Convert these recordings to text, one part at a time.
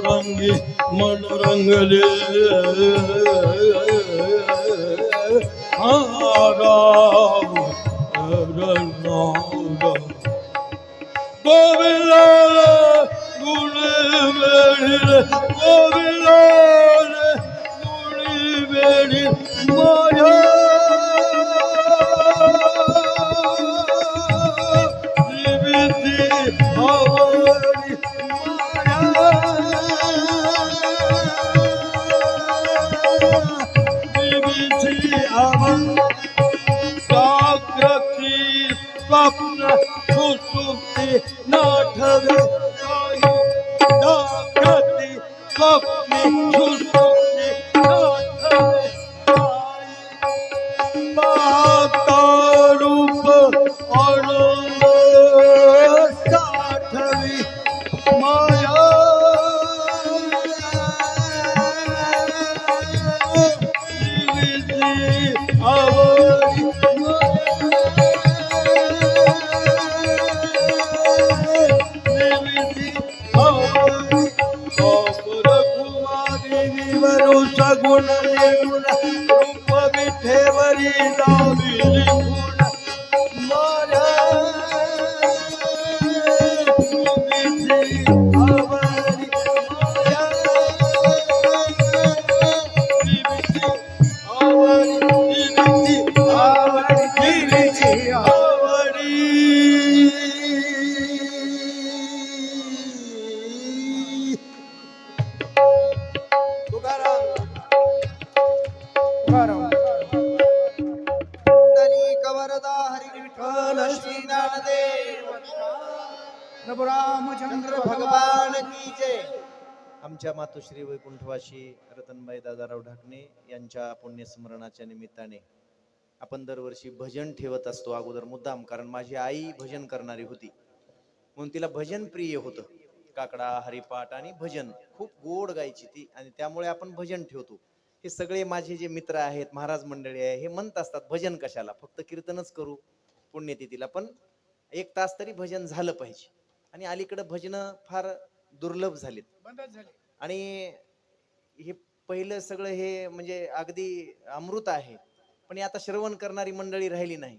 রঙ্গি মনোরঙ্গ রে গোবিন্দ গুণে বেড়ে মজা বাপুরা সুসুপ্তি নাঠর ডাকাতি স্বপ্নে সুসুপ্তি নাঠর মাতারূপ Oh સગુણ નિર્ગુણ રૂપ વિઠેવરી નાવી નિર્ગુણ Thank you. प्रभू रामचंद्र भगवान की जय. आमच्या मातोश्री वैकुंठवासी रतनबाई दादाराव ढाकणे यांच्या पुण्यस्मरणाच्या निमित्ताने आपण दरवर्षी भजन ठेवत असतो अगोदर मुद्दाम कारण माझी आई भजन करणारी होती. म्हणून तिला भजन प्रिय होतं. काकडा हरिपाठ आणि भजन खूप गोड गायची ती आणि त्यामुळे आपण भजन ठेवतो. हे सगळे माझे जे मित्र आहेत महाराज मंडळी आहे हे म्हणत असतात भजन कशाला? फक्त कीर्तनच करू. पुण्यतिथीला पण एक तास तरी भजन झालं पाहिजे. आणि अलीकडं भजनं फार दुर्लभ झालीत. आणि हे पहिलं सगळं हे म्हणजे अगदी अमृत आहे. पण आता श्रवण करणारी मंडळी राहिली नाही.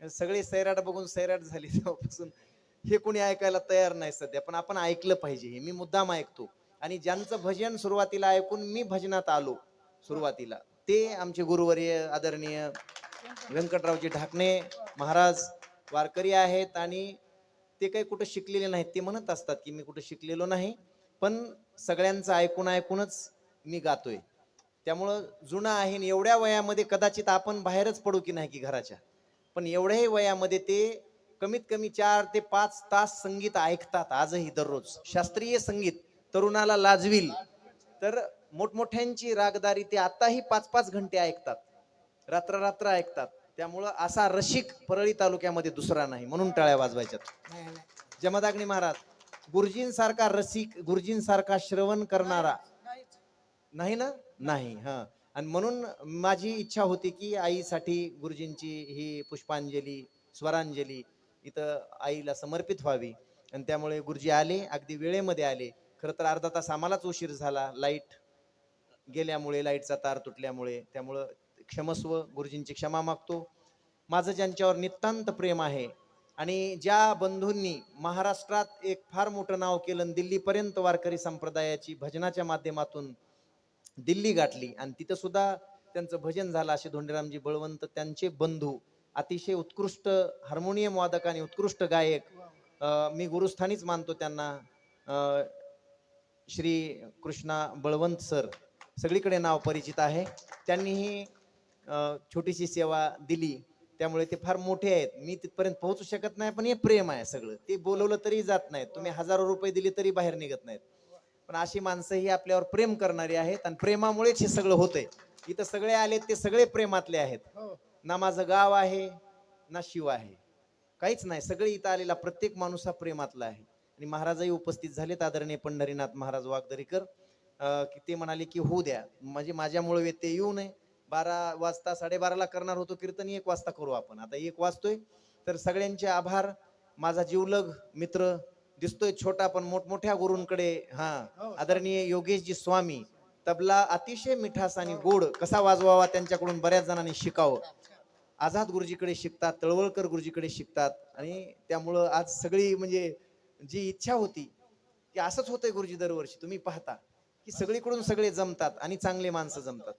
सगळे सैराट बघून सैराट झाली तेव्हापासून. हे कोणी ऐकायला तयार नाही सध्या पण आपण ऐकलं पाहिजे हे. मी मुद्दाम ऐकतो. आणि ज्यांचं भजन सुरुवातीला ऐकून मी भजनात आलो सुरुवातीला ते आमचे गुरुवर्य आदरणीय व्यंकटरावजी ढाकणे महाराज वारकरी आहेत आणि ते काही कुठं शिकलेले नाहीत. ते म्हणत असतात की मी कुठं शिकलेलो नाही पण सगळ्यांचं ऐकून ऐकूनच मी गातोय. त्यामुळं जुनं आहे आणि एवढ्या वयामध्ये कदाचित आपण बाहेरच पडू की नाही की घराच्या. पण एवढ्याही वयामध्ये ते कमीत कमी चार ते पाच तास संगीत ऐकतात आजही दररोज. शास्त्रीय संगीत तरुणाला लाजविल. तर मोठमोठ्यांची रागदारी ते आताही पाच पाच घंटे ऐकतात. रात्र रात्र ऐकतात. त्यामुळं असा रसिक परळी तालुक्यामध्ये दुसरा नाही म्हणून टाळ्या वाजवायच्यात. जमदाग्नी महाराज गुरुजींसारखा रसिक गुरुजींसारखा श्रवण करणारा. नाही ना? नाही हा. आणि म्हणून माझी इच्छा होती की आईसाठी गुरुजींची ही पुष्पांजली स्वरांजली इथं आईला समर्पित व्हावी. आणि त्यामुळे गुरुजी आले अगदी वेळेमध्ये आले. खरं तर अर्धा तास आम्हालाच उशीर झाला. लाइट गेल्यामुळे लाईटचा तार तुटल्यामुळे त्यामुळं क्षमस्व गुरुजींची क्षमा मागतो. माझं ज्यांच्यावर नितांत प्रेम आहे आणि ज्या बंधूंनी महाराष्ट्रात एक फार मोठं नाव केलं आणि दिल्लीपर्यंत वारकरी संप्रदायाची भजनाच्या माध्यमातून दिल्ली गाठली आणि तिथं सुद्धा त्यांचं भजन झालं. असे धोंडेरामजी बळवंत त्यांचे बंधू अतिशय उत्कृष्ट हार्मोनियम वादक आणि उत्कृष्ट गायक. मी गुरुस्थानीच मानतो त्यांना. श्री कृष्णा बळवंत सर. सगळीकडे नाव परिचित आहे. त्यांनीही छोटीशी सेवा दिली त्यामुळे ते फार मोठे आहेत. मी तिथपर्यंत पोहोचू शकत नाही पण हे प्रेम आहे सगळं. ते बोलवलं तरी जात नाहीत. तुम्ही हजारो रुपये दिले तरी बाहेर निघत नाहीत. पण अशी माणसं ही आपल्यावर प्रेम करणारी आहेत आणि प्रेमामुळेच हे सगळं होतंय. इथं सगळे आलेत ते सगळे प्रेमातले आहेत. ना माझं गाव आहे ना शिव आहे. काहीच नाही. सगळे इथं आलेला प्रत्येक माणूस हा प्रेमातला आहे. आणि महाराजही उपस्थित झालेत. आदरणीय पंढरीनाथ महाराज वागदरीकर. की ते म्हणाले की होऊ द्या. म्हणजे माझ्यामुळे व्यत्यय येऊ नये. बारा वाजता साडेबाराला करणार होतो कीर्तन एक वाजता करू आपण. आता एक वाजतोय तर सगळ्यांचे आभार. माझा जीवलग मित्र. दिसतोय छोटा पण मोठमोठ्या गुरूंकडे हा. आदरणीय योगेशजी स्वामी. तबला अतिशय मिठास आणि गोड कसा वाजवावा त्यांच्याकडून बऱ्याच जणांनी शिकावं. आझाद गुरुजीकडे शिकतात तळवळकर गुरुजीकडे शिकतात. आणि त्यामुळं आज सगळी म्हणजे जी इच्छा होती की असंच होतंय गुरुजी दरवर्षी. तुम्ही पाहता की सगळीकडून सगळे जमतात आणि चांगले माणसं जमतात.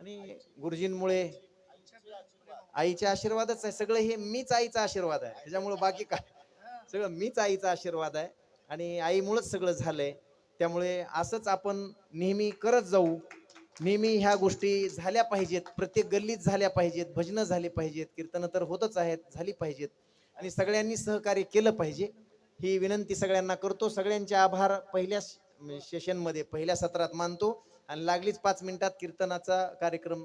आणि गुरुजींमुळे आईच्या आशीर्वादच आहे. सगळं हे मीच आईचा आशीर्वाद आहे. त्याच्यामुळे बाकी काय? सगळं मीच आईचा आशीर्वाद आहे. आणि आईमुळेच सगळं झालंय. त्यामुळे असंच आपण नेहमी करत जाऊ. नेहमी ह्या गोष्टी झाल्या पाहिजेत. प्रत्येक गल्लीत झाल्या पाहिजेत. भजनं झाली पाहिजेत. कीर्तनं तर होतच आहेत. झाली पाहिजेत. आणि सगळ्यांनी सहकार्य केलं पाहिजे. ही विनंती सगळ्यांना करतो. सगळ्यांचे आभार पहिल्या सेशनमध्ये म्हणजे पहिल्या सत्रात मानतो. आणि लागलीच पाच मिनिटात कीर्तनाचा कार्यक्रम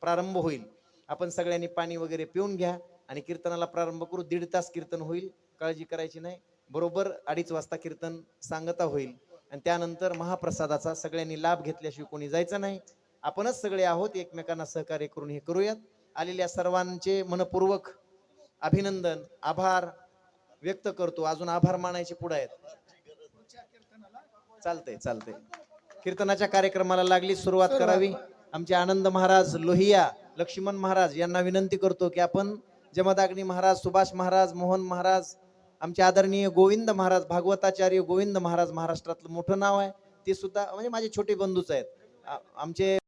प्रारंभ होईल. आपण सगळ्यांनी पाणी वगैरे पिऊन घ्या आणि कीर्तनाला प्रारंभ करू. दीड तास कीर्तन होईल. काळजी करायची नाही. बरोबर अडीच वाजता कीर्तन सांगता होईल. आणि त्यानंतर महाप्रसादाचा सगळ्यांनी लाभ घेतल्याशिवाय कोणी जायचं नाही. आपणच सगळे आहोत. एकमेकांना सहकार्य करून हे करूयात. आलेल्या सर्वांचे मनपूर्वक अभिनंदन आभार व्यक्त करतो. अजून आभार मानायचे पुढे आहेत. चालतंय चालतंय. कीर्तनाच्या कार्यक्रमाला लागली सुरुवात करावी. आमचे आनंद महाराज लोहिया लक्ष्मण महाराज यांना विनंती करतो की आपण जमदाग्नी महाराज सुभाष महाराज मोहन महाराज आमचे आदरणीय गोविंद महाराज भागवताचार्य गोविंद महाराज महाराष्ट्रातलं मोठं नाव आहे. ते सुद्धा म्हणजे माझे छोटे बंधूच आहेत. आमचे